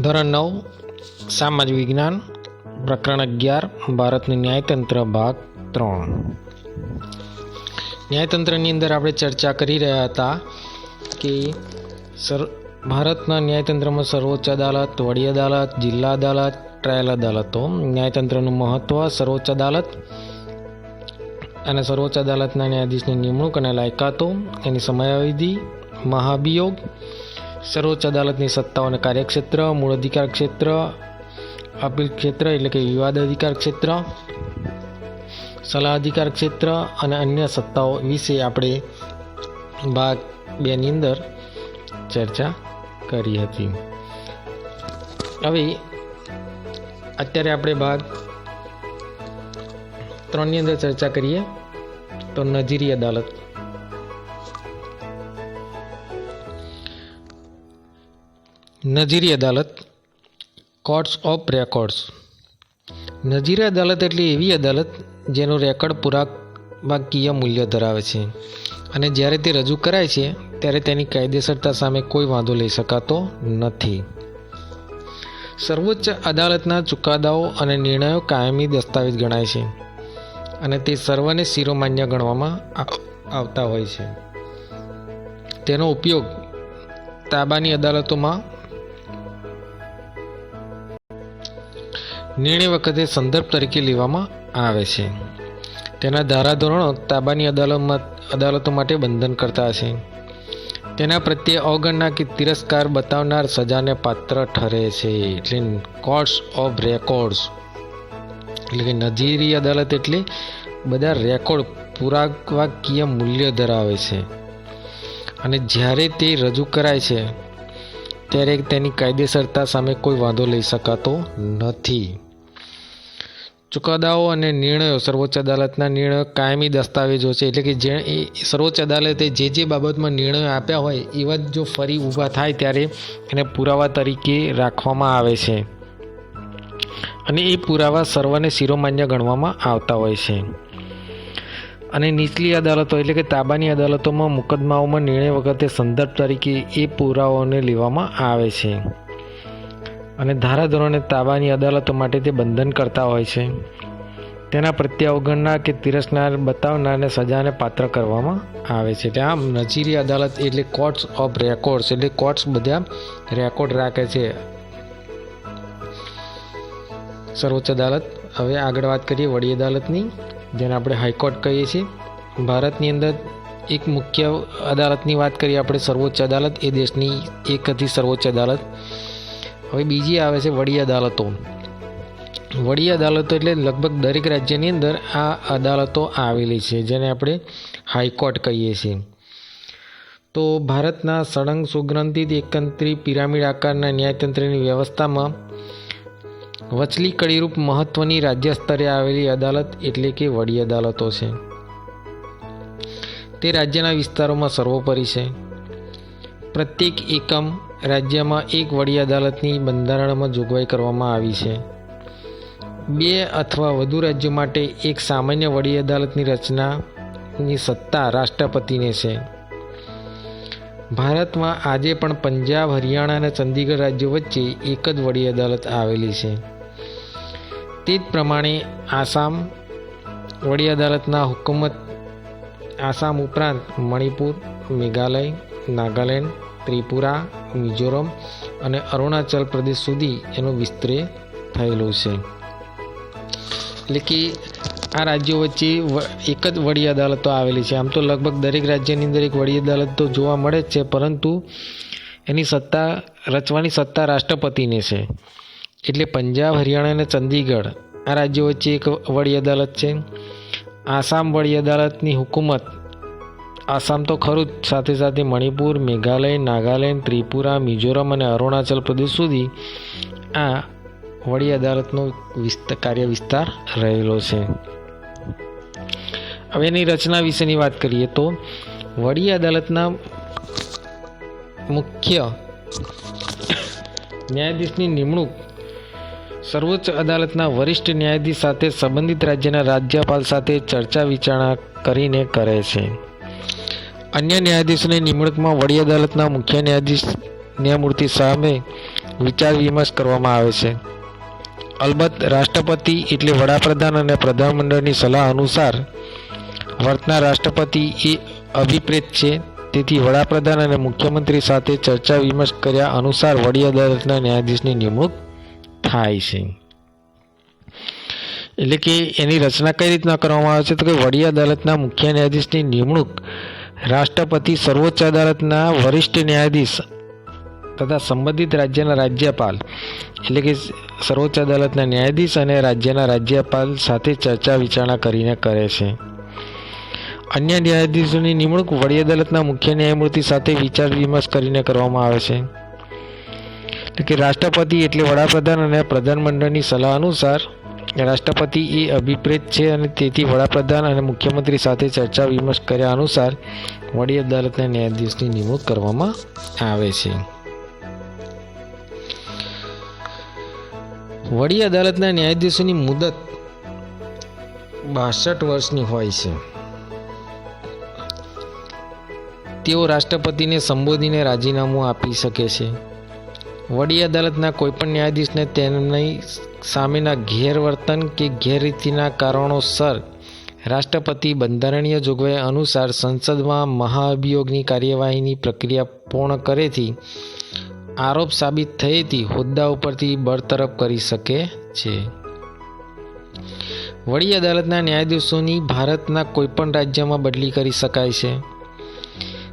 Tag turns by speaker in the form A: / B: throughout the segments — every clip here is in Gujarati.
A: ધોરણ નવ, સામાજિક વિજ્ઞાન, પ્રકરણ અગિયાર, ભારતનું ન્યાયતંત્ર ભાગ ત્રણ. ન્યાયતંત્રની અંદર આપણે ચર્ચા કરી રહ્યા હતા કે સર, ભારતના ન્યાયતંત્રમાં સર્વોચ્ચ અદાલત, વડી અદાલત, જિલ્લા અદાલત, ટ્રાયલ અદાલતો. ન્યાયતંત્રનું મહત્ત્વ સર્વોચ્ચ અદાલત અને સર્વોચ્ચ અદાલતના ન્યાયાધીશની નિમણૂક અને લાયકાતો, એની સમયાવધિ, મહાભિયોગ સર્વોચ્ચ અદાલતની સત્તાઓને કાર્યક્ષેત્ર, મૂળ અધિકાર ક્ષેત્ર, અપીલ ક્ષેત્ર એટલે કે વિવાદ અધિકાર ક્ષેત્ર, સલાહ અધિકાર ક્ષેત્ર અને અન્ય સત્તાઓ વિશે આપણે ભાગ બેની અંદર ચર્ચા કરી હતી. હવે અત્યારે આપણે ભાગ ત્રણની અંદર ચર્ચા કરીએ તો નજીરી અદાલત. નજીરી અદાલત કોર્ટ્સ ઓફ રેકોર્ડ્સ નજીરી અદાલત એટલે એવી અદાલત જેનું રેકોર્ડ પુરાવાકીય મૂલ્ય ધરાવે છે અને જ્યારે તે રજૂ કરાય છે, ત્યારે તેની કાયદેસરતા સામે કોઈ વાંધો લઈ શકાતો નથી. સર્વોચ્ચ અદાલતના ચુકાદાઓ અને નિર્ણયો કાયમી દસ્તાવેજ ગણાય છે અને તે સર્વને શિરોમાન્ય ગણવામાં આવતા હોય છે. તેનો ઉપયોગ તાબાની અદાલતોમાં નિર્ણય વખતે સંદર્ભ તરીકે લેવામાં આવે છે. તેના ધારાધોરણો તાબાની અદાલતમાં અદાલતો માટે બંધન કરતા છે તેના પ્રત્યે અવગણના કે તિરસ્કાર બતાવનાર સજાને પાત્ર ઠરે છે, એટલે કોર્ટ્સ ઓફ રેકોર્ડ્સ એટલે કે નજીરી અદાલત એટલે બધા રેકોર્ડ પુરાવાકીય મૂલ્ય ધરાવે છે. અને જ્યારે તે રજૂ કરાય છે, ત્યારે તેની કાયદેસરતા સામે કોઈ વાંધો લઈ શકાતો નથી. ચુકાદાઓ અને નિર્ણયો, સર્વોચ્ચ અદાલતના નિર્ણયો કાયમી દસ્તાવેજો છે. એટલે કે જે સર્વોચ્ચ અદાલતે જે જે બાબતમાં નિર્ણયો આપ્યા હોય, એવા જ જો ફરી ઊભા થાય ત્યારે એને પુરાવા તરીકે રાખવામાં આવે છે. અને એ પુરાવા સર્વને શિરોમાન્ય ગણવામાં આવતા હોય છે. અને નીચલી અદાલતો એટલે કે તાબાની અદાલતોમાં મુકદ્દમાઓમાં નિર્ણય વખતે સંદર્ભ તરીકે એ પુરાવાઓને લેવામાં આવે છે. અને ધારાધોરણે તાબાની અદાલતો માટે તે બંધન કરતા હોય છે. તેના પ્રત્યે અવગણના કે તિરસ્કાર બતાવનારને સજાને પાત્ર કરવામાં આવે છે. એટલે આમ નજીરી અદાલત એટલે કોર્ટ્સ ઓફ રેકોર્ડ્સ, એટલે કોર્ટ્સ બધા રેકોર્ડ રાખે છે. સર્વોચ્ચ અદાલત, હવે આગળ વાત કરીએ વડી અદાલતની, જેને આપણે હાઈકોર્ટ કહીએ છીએ. ભારતની અંદર એક મુખ્ય અદાલતની વાત કરીએ આપણે, સર્વોચ્ચ અદાલત, એ દેશની એક હતી સર્વોચ્ચ અદાલત. હવે બીજી આવે છે વડી અદાલતો. વડી અદાલતો એટલે લગભગ દરેક રાજ્યની અંદર આ અદાલતો આવેલી છે, જેને આપણે હાઈકોર્ટ કહીએ છીએ. તો ભારતના સળંગ સુગ્રંથિત એકંત્રી પિરામિડ આકારના ન્યાયતંત્રની વ્યવસ્થામાં વચલી કડીરૂપ મહત્વની રાજ્ય સ્તરે આવેલી અદાલત એટલે કે વડી અદાલતો છે. તે રાજ્યના વિસ્તારોમાં સર્વોપરી છે. પ્રત્યેક એકમ રાજ્યમાં એક વડી અદાલતની બંધારણમાં જોગવાઈ કરવામાં આવી છે. બે અથવા વધુ રાજ્યો માટે એક સામાન્ય વડી અદાલતની રચનાની સત્તા રાષ્ટ્રપતિને છે. ભારતમાં આજે પણ પંજાબ, હરિયાણા અને ચંદીગઢ રાજ્યો વચ્ચે એક જ વડી અદાલત આવેલી છે. તે જ પ્રમાણે આસામ વડી અદાલતના હુકુમત, આસામ ઉપરાંત મણિપુર, મેઘાલય, નાગાલેન્ડ ત્રિપુરા, મિઝોરમ અને અરુણાચલ પ્રદેશ સુધી એનું વિસ્તરે થયેલું છે. એટલે કે આ રાજ્યો વચ્ચે એક જ વડી અદાલતો આવેલી છે. આમ તો લગભગ દરેક રાજ્યની અંદર એક વડી અદાલત તો જોવા મળે જ છે, પરંતુ એની સત્તા, રચવાની સત્તા રાષ્ટ્રપતિને છે. એટલે પંજાબ, હરિયાણા અને ચંદીગઢ આ રાજ્યો વચ્ચે એક વડી અદાલત છે. આસામ વડી અદાલતની હુકુમત આસામ તો ખરું જ. સાથે સાથે મણિપુર, મેઘાલય, નાગાલેન્ડ, ત્રિપુરા, મિઝોરમ અને અરુણાચલ પ્રદેશ સુધી આ વડી અદાલતનો કાર્ય વિસ્તાર રહેલો છે. હવે એની રચના વિશેની વાત કરીએ તો વડી અદાલતના મુખ્ય ન્યાયાધીશની નિમણૂક સર્વોચ્ચ અદાલતના વરિષ્ઠ ન્યાયાધીશ સાથે સંબંધિત રાજ્યના રાજ્યપાલ સાથે ચર્ચા વિચારણા કરીને કરે છે. અન્ય ન્યાયાધીશોની નિમણૂકમાં વડી અદાલતના મુખ્ય ન્યાયાધીશ ન્યાયમૂર્તિ સામે વિચાર વિમર્શ કરવામાં આવે છે. અલબત્ત, રાષ્ટ્રપતિ એટલે વડાપ્રધાન અને પ્રધાનમંડળની સલાહ અનુસાર વર્તના રાષ્ટ્રપતિ એ અભિપ્રેત છે. તેથી વડાપ્રધાન અને મુખ્યમંત્રી સાથે ચર્ચા વિમર્શ કર્યા અનુસાર વડી અદાલતના ન્યાયાધીશની નિમણૂક થાય છે. એટલે કે એની રચના કઈ રીતના કરવામાં આવે છે? તો કે વડી અદાલતના મુખ્ય ન્યાયાધીશની નિમણૂક રાષ્ટ્રપતિ સર્વોચ્ચ અદાલતના વરિષ્ઠ ન્યાયાધીશ તથા સંબંધિત રાજ્યના રાજ્યપાલ, એટલે કે સર્વોચ્ચ અદાલતના ન્યાયાધીશ અને રાજ્યના રાજ્યપાલ સાથે ચર્ચા વિચારણા કરીને કરે છે. અન્ય ન્યાયાધીશોની નિમણૂક વડી અદાલતના મુખ્ય ન્યાયમૂર્તિ સાથે વિચાર વિમર્શ કરીને કરવામાં આવે છે. એટલે કે રાષ્ટ્રપતિ એટલે વડાપ્રધાન અને પ્રધાનમંડળની સલાહ અનુસાર રાષ્ટ્રપતિ એ અભિપ્રેત છે અને તેથી વડાપ્રધાન અને મુખ્યમંત્રી સાથે ચર્ચા વિમર્શ કર્યા અનુસાર વડી અદાલતના ન્યાયાધીશની નિમણૂક કરવામાં આવે છે. વડી અદાલતના ન્યાયાધીશોની મુદત બાસઠ વર્ષની હોય છે. તેઓ રાષ્ટ્રપતિને સંબોધીને રાજીનામું આપી શકે છે. વડી અદાલતના કોઈપણ ન્યાયાધીશને તેમની સામેના ગેરવર્તન કે ગેરરીતિના કારણોસર રાષ્ટ્રપતિ બંધારણીય જોગવાઈ અનુસાર સંસદમાં મહાઅભિયોગની કાર્યવાહીની પ્રક્રિયા પૂર્ણ કરેથી આરોપ સાબિત થયેથી હોદ્દા ઉપરથી બરતરફ કરી શકે છે. વડી અદાલતના ન્યાયાધીશોની ભારતના કોઈપણ રાજ્યમાં બદલી કરી શકાય છે.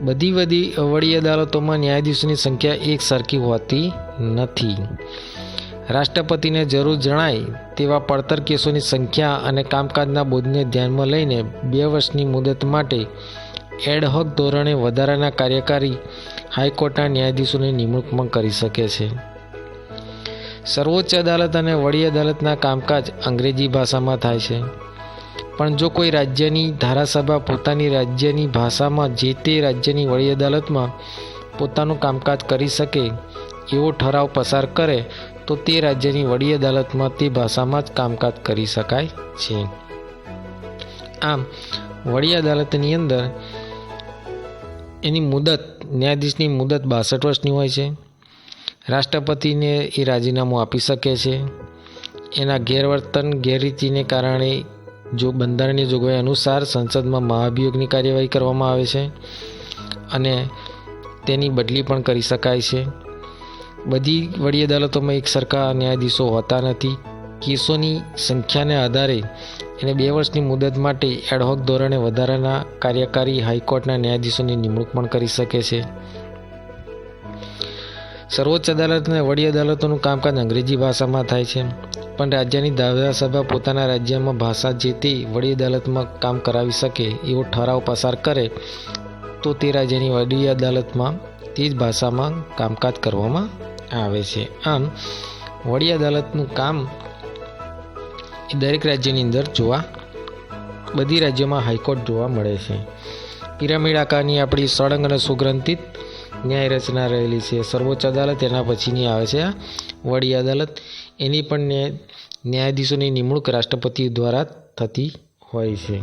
A: બધી બધી વડી અદાલતોમાં ન્યાયાધીશોની સંખ્યા એક સરખી હોતી નથી. રાષ્ટ્રપતિને જરૂર જણાય તેવા પડતર કેસોની સંખ્યા અને કામકાજના બોધને ધ્યાનમાં લઈને બે વર્ષની મુદત માટે એડહોક ધોરણે વધારાના કાર્યકારી હાઈકોર્ટના ન્યાયાધીશોની નિમણૂક પણ કરી શકે છે. સર્વોચ્ચ અદાલત અને વડી અદાલતના કામકાજ અંગ્રેજી ભાષામાં થાય છે. પણ જો કોઈ રાજ્યની ધારાસભા પોતાની રાજ્યની ભાષામાં જે તે રાજ્યની વડી અદાલતમાં પોતાનું કામકાજ કરી શકે એવો ઠરાવ પસાર કરે, તો તે રાજ્યની વડી અદાલતમાં તે ભાષામાં જ કામકાજ કરી શકાય છે. આમ, વડી અદાલતની અંદર એની મુદત, ન્યાયાધીશની મુદત બાસઠ વર્ષની હોય છે. રાષ્ટ્રપતિને એ રાજીનામું આપી શકે છે. એના ગેરવર્તન ગેરરીતિને કારણે જો બંધારણીય જોગવાઈ અનુસાર સંસદમાં મહાભિયોગની કાર્યવાહી કરવામાં આવે છે અને તેની બદલી પણ કરી શકાય છે. બધી વડી અદાલતોમાં એક સરખા ન્યાયાધીશો હોતા નથી. કેસોની સંખ્યાને આધારે એને બે વર્ષની મુદત માટે એડહોક ધોરણે વધારાના કાર્યકારી હાઈકોર્ટના ન્યાયાધીશોની નિમણૂક પણ કરી શકે છે. સર્વોચ્ચ અદાલત અને વડી અદાલતોનું કામકાજ અંગ્રેજી ભાષામાં થાય છે. પણ રાજ્યની ધારાસભા પોતાના રાજ્યમાં ભાષા જીતી વડી અદાલતમાં કામ કરાવી શકે એવો ઠરાવ પસાર કરે, તો તે રાજ્યની વડી અદાલતમાં તે જ ભાષામાં કામકાજ કરવામાં આવે છે. આમ, વડી અદાલતનું કામ એ દરેક રાજ્યની અંદર જોવા, બધી રાજ્યોમાં હાઈકોર્ટ જોવા મળે છે. પિરામિડ આકારની આપણી સળંગ અને સુગ્રંથિત ન્યાય રચના રહેલી છે. સર્વોચ્ચ અદાલત એના પછીની આવે છે. વડી અદાલત એની પણ ન્યાય, ન્યાયાધીશોની નિમણૂક રાષ્ટ્રપતિ દ્વારા થતી હોય છે.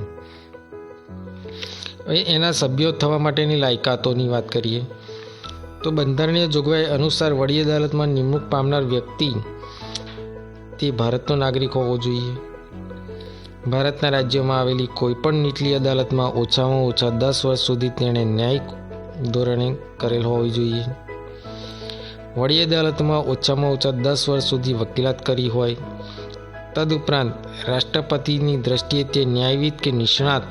A: એના સભ્યો થવા માટેની લાયકાતોની વાત કરીએ. તો બંધારણીય જોગવાઈ અનુસાર વડી અદાલતમાં નિમણૂક પામનાર વ્યક્તિ તે ભારતનો નાગરિક હોવો જોઈએ. ભારતના રાજ્યોમાં આવેલી કોઈપણ નીચલી અદાલતમાં ઓછામાં ઓછા દસ વર્ષ સુધી તેણે ન્યાયિક ધોરણે કરેલ હોવી જોઈએ. વડી અદાલતમાં ઓછામાં ઓછા દસ વર્ષ સુધી વકીલાત કરી હોય. તદુપરાંત રાષ્ટ્રપતિની દ્રષ્ટિએ તે ન્યાયવિદ કે નિષ્ણાત,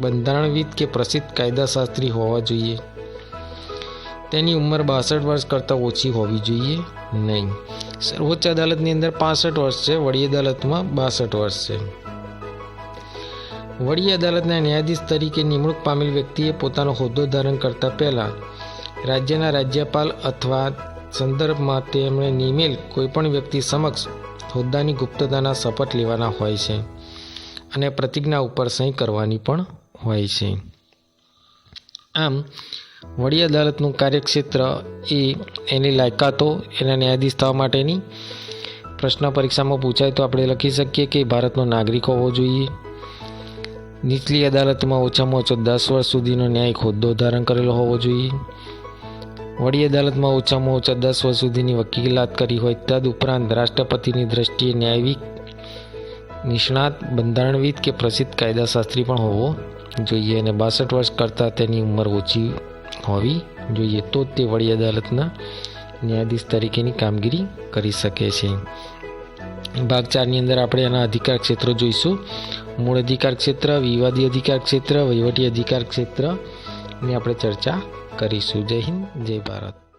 A: બંધારણવિદ કે પ્રસિદ્ધ કાયદાશાસ્ત્રી હોવા જોઈએ. તેની ઉંમર બાસઠ વર્ષ કરતાં ઓછી હોવી જોઈએ નહીં. સર્વોચ્ચ અદાલતની અંદર પાસઠ વર્ષ છે, વડી અદાલતમાં બાસઠ વર્ષ છે. વડી અદાલતના ન્યાયાધીશ તરીકે નિમણૂક પામેલ વ્યક્તિએ પોતાનો હોદ્દો ધારણ કરતા પહેલાં રાજ્યના રાજ્યપાલ અથવા સંદર્ભમાં તેમણે નિમેલ કોઈપણ વ્યક્તિ સમક્ષ હોદ્દાની ગુપ્તતાના શપથ લેવાના હોય છે અને પ્રતિજ્ઞા ઉપર સહી કરવાની પણ હોય છે. આમ, વડી અદાલતનું કાર્યક્ષેત્ર એ એની લાયકાતો, એના ન્યાયાધીશ થવા માટેની પ્રશ્ન પરીક્ષામાં પૂછાય તો આપણે લખી શકીએ કે ભારતનો નાગરિક હોવો જોઈએ. નીચલી અદાલતમાં ઓછામાં ઓછો દસ વર્ષ સુધીનો ન્યાયિક હોદ્દો ધારણ કરેલો હોવો જોઈએ. વડી અદાલતમાં ઓછામાં ઓછા દસ વર્ષ સુધીની વકીલાત કરી હોય તદ ઉપરાંત રાષ્ટ્રપતિની દ્રષ્ટિએ ન્યાયિક નિષ્ણાત, બંધારણવિદ કે પ્રસિદ્ધ કાયદાશાસ્ત્રી પણ હોવો જોઈએ અને બાસઠ વર્ષ કરતાં તેની ઉંમર ઓછી હોવી જોઈએ તો જ તે વડી અદાલતના ન્યાયાધીશ તરીકેની કામગીરી કરી શકે છે. ભાગ ચારની અંદર આપણે એના અધિકાર ક્ષેત્રો જોઈશું. મૂળ અધિકાર ક્ષેત્ર, વિવાદી અધિકાર ક્ષેત્ર, વહીવટી અધિકાર ક્ષેત્રની આપણે ચર્ચા કરીશું. જય હિન્દ, જય ભારત.